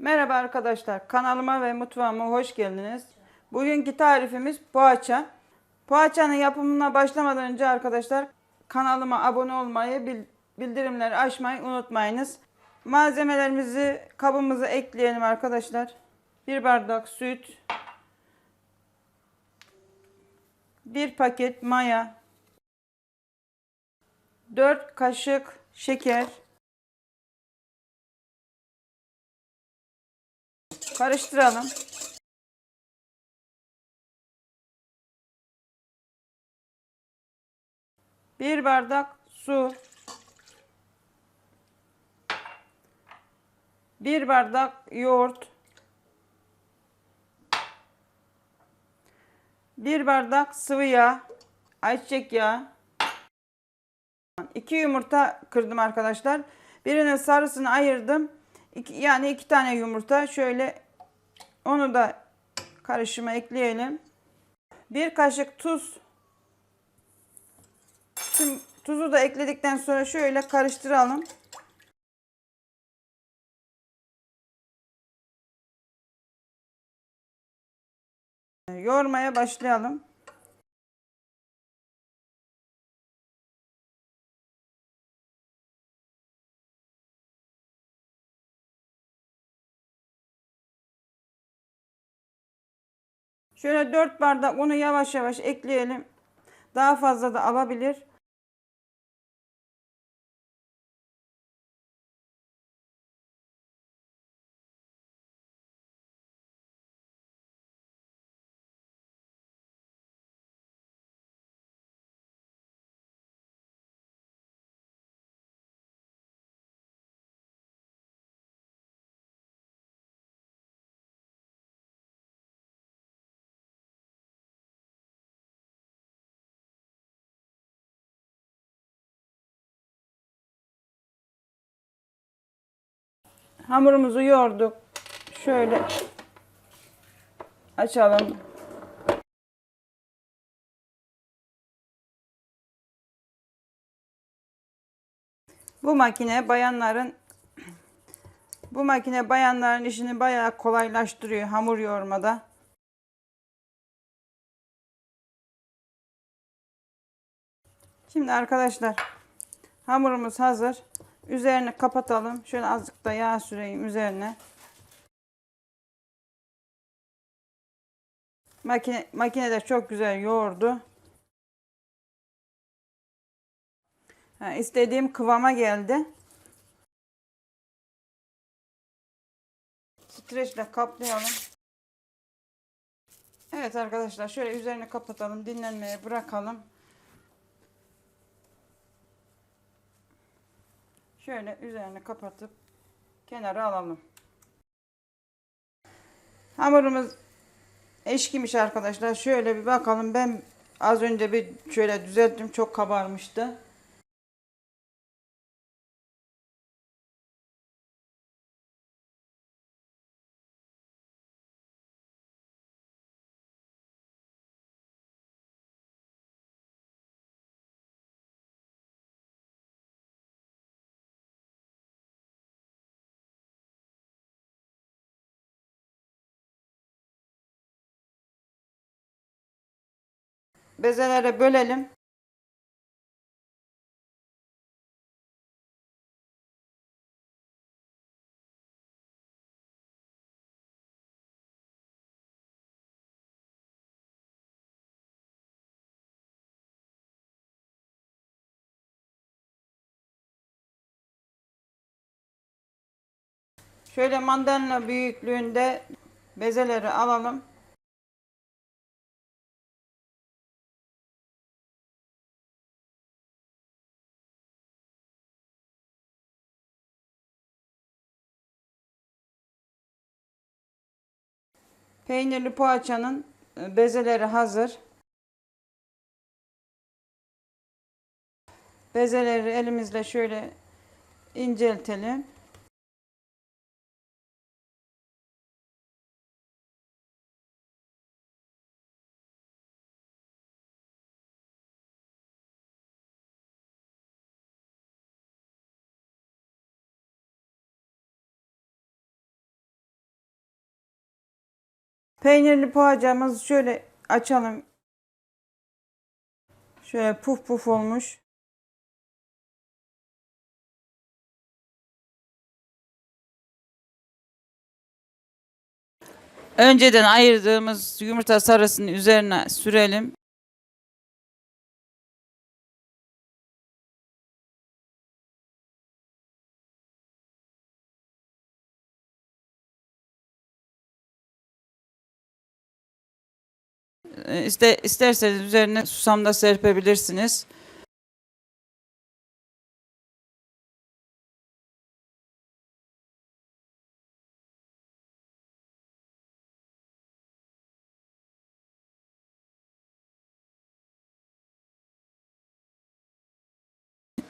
Merhaba arkadaşlar, kanalıma ve mutfağıma hoş geldiniz. Bugünkü tarifimiz poğaça. Poğaçanın yapımına başlamadan önce arkadaşlar kanalıma abone olmayı, bil- bildirimleri açmayı unutmayınız. Malzemelerimizi kabımıza ekleyelim arkadaşlar. Bir bardak süt, bir paket maya, 4 kaşık şeker, Karıştıralım. Bir bardak su. Bir bardak yoğurt. Bir bardak sıvı yağ. Ayçiçek yağı. İki yumurta kırdım arkadaşlar. Birinin sarısını ayırdım. İki, yani iki tane yumurta. Şöyle onu da karışıma ekleyelim. Bir kaşık tuz. Tüm tuzu da ekledikten sonra şöyle karıştıralım. Yoğurmaya başlayalım. Şöyle 4 bardak unu yavaş yavaş ekleyelim. Daha fazla da alabilir. Hamurumuzu yoğurduk. Şöyle açalım. Bu makine bayanların bu makine bayanların işini bayağı kolaylaştırıyor hamur yoğurmada. Şimdi arkadaşlar hamurumuz hazır. Üzerini kapatalım. Şöyle azıcık da yağ süreyim üzerine. Makine, makine de çok güzel yoğurdu. Ha, istediğim kıvama geldi. Streçle kaplayalım. Evet arkadaşlar şöyle üzerini kapatalım. Dinlenmeye bırakalım. Şöyle üzerini kapatıp kenara alalım. Hamurumuz eşkimiş arkadaşlar. Şöyle bir bakalım. Ben az önce bir şöyle düzelttim. Çok kabarmıştı. Bezelere bölelim. Şöyle mandalina büyüklüğünde bezeleri alalım. Peynirli poğaçanın e, bezeleri hazır. Bezeleri elimizle şöyle inceltelim. Peynirli poğaçamız şöyle açalım. Şöyle puf puf olmuş. Önceden ayırdığımız yumurta sarısını üzerine sürelim. İste, isterseniz üzerine susam da serpebilirsiniz.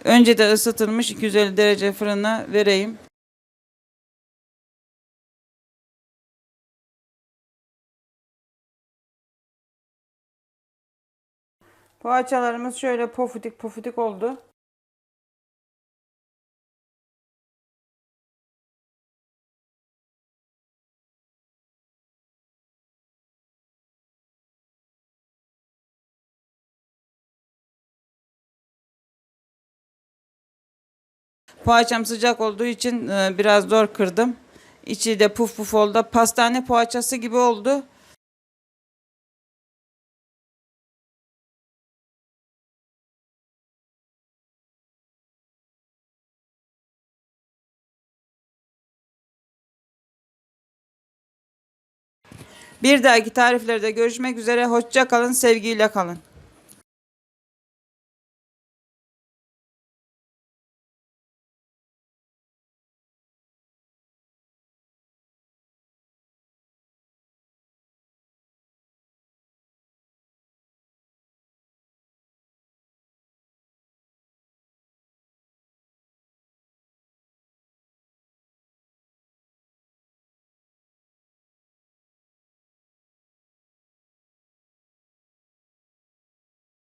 Önce de ısıtılmış 250 derece fırına vereyim. Poğaçalarımız şöyle pofidik pofidik oldu. Poğaçam sıcak olduğu için e, biraz zor kırdım. İçi de puf puf oldu. Pastane poğaçası gibi oldu. Bir dahaki tariflerde görüşmek üzere. Hoşça kalın, sevgiyle kalın.